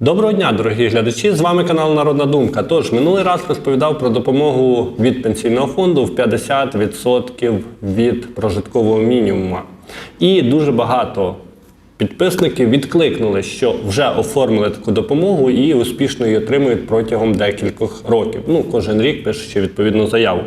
Доброго дня, дорогі глядачі! З вами канал Народна Думка. Тож минулий раз розповідав про допомогу від пенсійного фонду в 50% від прожиткового мінімуму. І дуже багато підписників відкликнули, що вже оформили таку допомогу і успішно її отримують протягом декількох років. Ну, кожен рік пишучи відповідну заяву.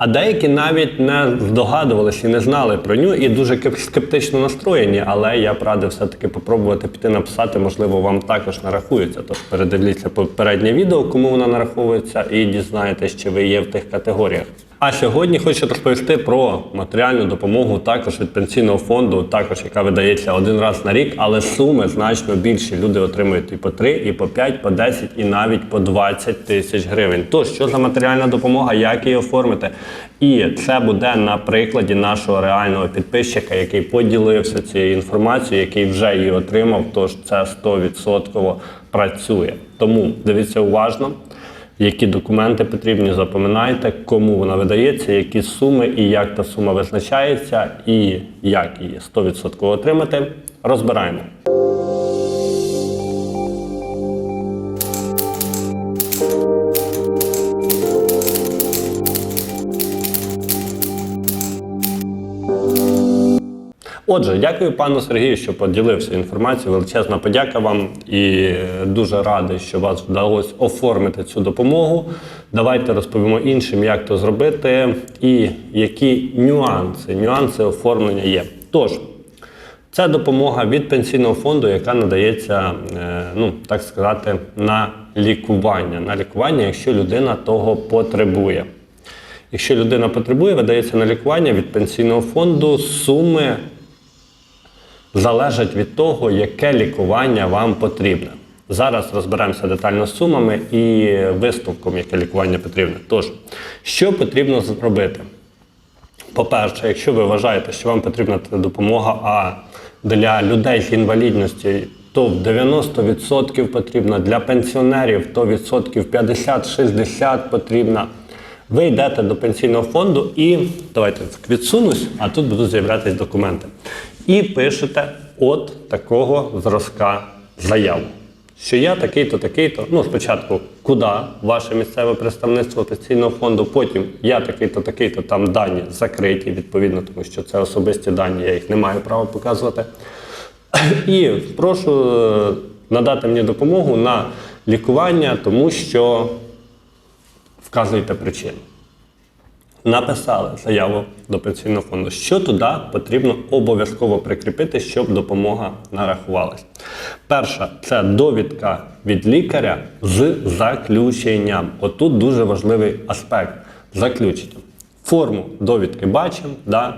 А деякі навіть не здогадувалися і не знали про нього, і дуже кеп- скептично настроєні. Але я б радив все-таки попробувати піти написати, можливо, вам також нарахується. Тож передивіться попереднє відео, кому вона нараховується, і дізнаєтесь, чи ви є в тих категоріях. А сьогодні хочу розповісти про матеріальну допомогу також від пенсійного фонду, також яка видається один раз на рік, але суми значно більші. Люди отримують і по 3, і по 5, по 10, і навіть по 20 тисяч гривень. То що за матеріальна допомога, як її оформити? І це буде на прикладі нашого реального підписчика, який поділився цією інформацією, який вже її отримав. Тож це 100% працює. Тому дивіться уважно які документи потрібні, запам'ятайте, кому вона видається, які суми і як та сума визначається, і як її 100% отримати. Розбираємо. Отже, дякую пану Сергію, що поділився інформацією. Величезна подяка вам і е, дуже радий, що вас вдалося оформити цю допомогу. Давайте розповімо іншим, як то зробити і які нюанси, нюанси оформлення є. Тож, це допомога від пенсійного фонду, яка надається, е, ну так сказати, на лікування. На лікування, якщо людина того потребує. Якщо людина потребує, видається на лікування від пенсійного фонду суми залежать від того, яке лікування вам потрібне. Зараз розберемося детально з сумами і висновком, яке лікування потрібне. Тож, що потрібно зробити? По-перше, якщо ви вважаєте, що вам потрібна допомога, а для людей з інвалідністю то в 90% потрібна, для пенсіонерів то відсотків 50-60 потрібна. Ви йдете до пенсійного фонду і давайте відсунусь, а тут будуть з'являтися документи. І пишете от такого зразка заяву. Що я такий-то, такий-то. Ну, спочатку, куди ваше місцеве представництво пенсійного фонду, потім я такий-то, такий-то, там дані закриті, відповідно, тому що це особисті дані, я їх не маю права показувати. І прошу е, надати мені допомогу на лікування, тому що вказуєте причину. Написали заяву до пенсійного фонду, що туди потрібно обов'язково прикріпити, щоб допомога нарахувалась. Перша це довідка від лікаря з заключенням. Отут дуже важливий аспект заключення. Форму довідки бачимо. Да?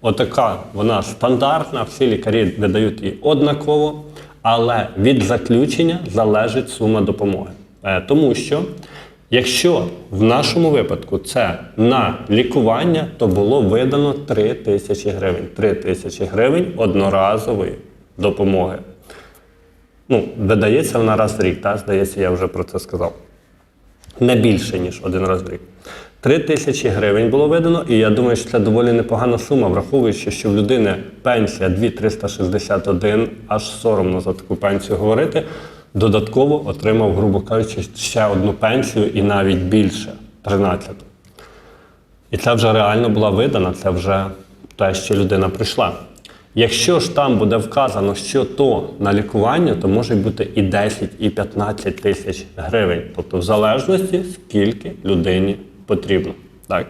Отака вона стандартна, всі лікарі видають її однаково, але від заключення залежить сума допомоги. Е, Тому що Якщо в нашому випадку це на лікування, то було видано 3 тисячі гривень. 3 тисячі гривень одноразової допомоги. Ну, видається вона раз в рік, так? Здається, я вже про це сказав. Не більше, ніж один раз в рік. 3 тисячі гривень було видано, і я думаю, що це доволі непогана сума, враховуючи, що в людини пенсія 2361, аж соромно за таку пенсію говорити. Додатково отримав, грубо кажучи, ще одну пенсію і навіть більше 13. І це вже реально була видана, це вже те, що людина прийшла. Якщо ж там буде вказано, що то на лікування, то може бути і 10, і 15 тисяч гривень. Тобто, в залежності, скільки людині потрібно. Так.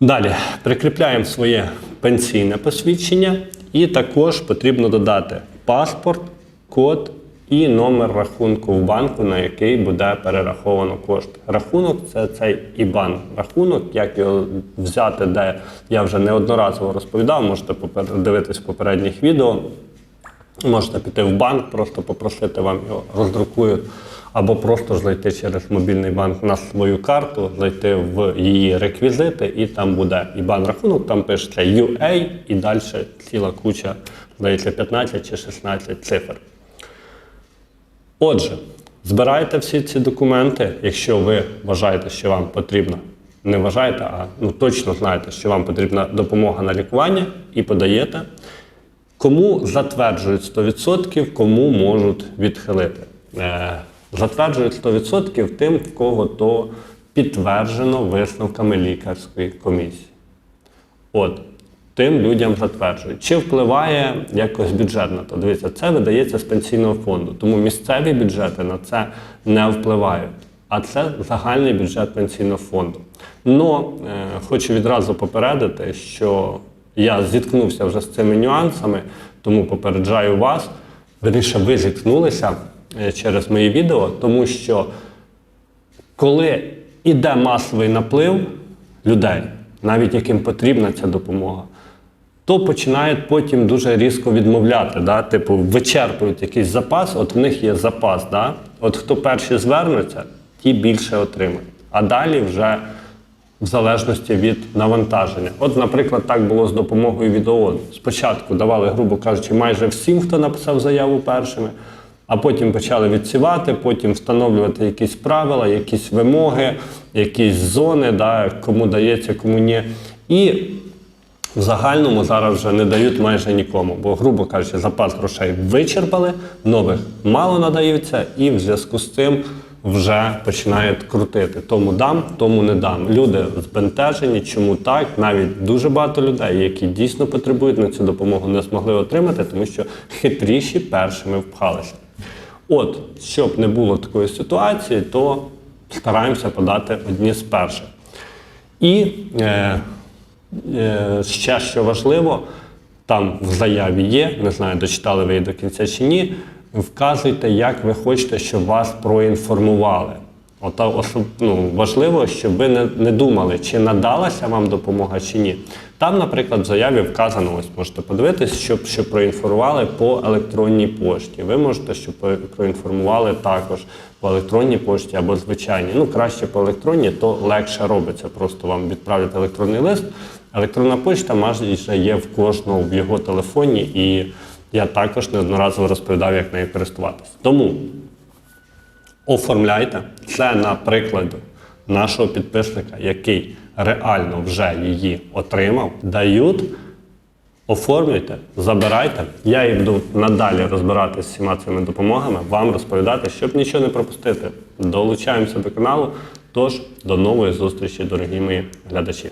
Далі прикріпляємо своє пенсійне посвідчення, і також потрібно додати паспорт, код і номер рахунку в банку, на який буде перераховано кошти. Рахунок це цей IBAN рахунок, як його взяти, де я вже неодноразово розповідав, можете дивитись в попередніх відео. Можете піти в банк, просто попросити вам його роздрукують, або просто зайти через мобільний банк на свою карту, зайти в її реквізити, і там буде IBAN рахунок, там пишеться UA і далі ціла куча, здається, 15 чи 16 цифр. Отже, збирайте всі ці документи, якщо ви вважаєте, що вам потрібно. Не вважаєте, а ну, точно знаєте, що вам потрібна допомога на лікування, і подаєте. Кому затверджують 100%, кому можуть відхилити. Е, Затверджують 100% тим, в кого то підтверджено висновками лікарської комісії. От, тим людям затверджують. Чи впливає якось бюджет на то? Дивіться, це видається з пенсійного фонду, тому місцеві бюджети на це не впливають. А це загальний бюджет пенсійного фонду. Но е, хочу відразу попередити, що я зіткнувся вже з цими нюансами, тому попереджаю вас. Верніше, ви зіткнулися е, через мої відео, тому що коли іде масовий наплив людей, навіть яким потрібна ця допомога, то починають потім дуже різко відмовляти. Да? Типу, вичерпують якийсь запас, от в них є запас. Да? От хто перші звернуться, ті більше отримають. А далі вже в залежності від навантаження. От, наприклад, так було з допомогою від ООН. Спочатку давали, грубо кажучи, майже всім, хто написав заяву першими, а потім почали відсівати, потім встановлювати якісь правила, якісь вимоги, якісь зони, да, кому дається, кому ні. І в загальному зараз вже не дають майже нікому, бо, грубо кажучи, запас грошей вичерпали, нових мало надається, і в зв'язку з цим вже починають крутити. Тому дам, тому не дам. Люди збентежені, чому так? Навіть дуже багато людей, які дійсно потребують на цю допомогу, не змогли отримати, тому що хитріші першими впхалися. От, щоб не було такої ситуації, то стараємося подати одні з перших. І е, ще що важливо, там в заяві є, не знаю, дочитали ви її до кінця чи ні. Вказуйте, як ви хочете, щоб вас проінформували. Ота особ... ну, важливо, щоб ви не, не думали, чи надалася вам допомога чи ні. Там, наприклад, в заяві вказано, ось можете подивитись, щоб, щоб проінформували по електронній пошті. Ви можете, щоб проінформували також по електронній пошті або звичайній. Ну, краще по електронній, то легше робиться. Просто вам відправлять електронний лист. Електронна почта майже є в кожного в його телефоні, і я також неодноразово розповідав, як нею користуватися. Тому оформляйте. Це на прикладі нашого підписника, який реально вже її отримав, дають. Оформлюйте, забирайте. Я і буду надалі розбиратися з всіма цими допомогами, вам розповідати, щоб нічого не пропустити. Долучаємося до каналу. Тож до нової зустрічі, дорогі мої глядачі.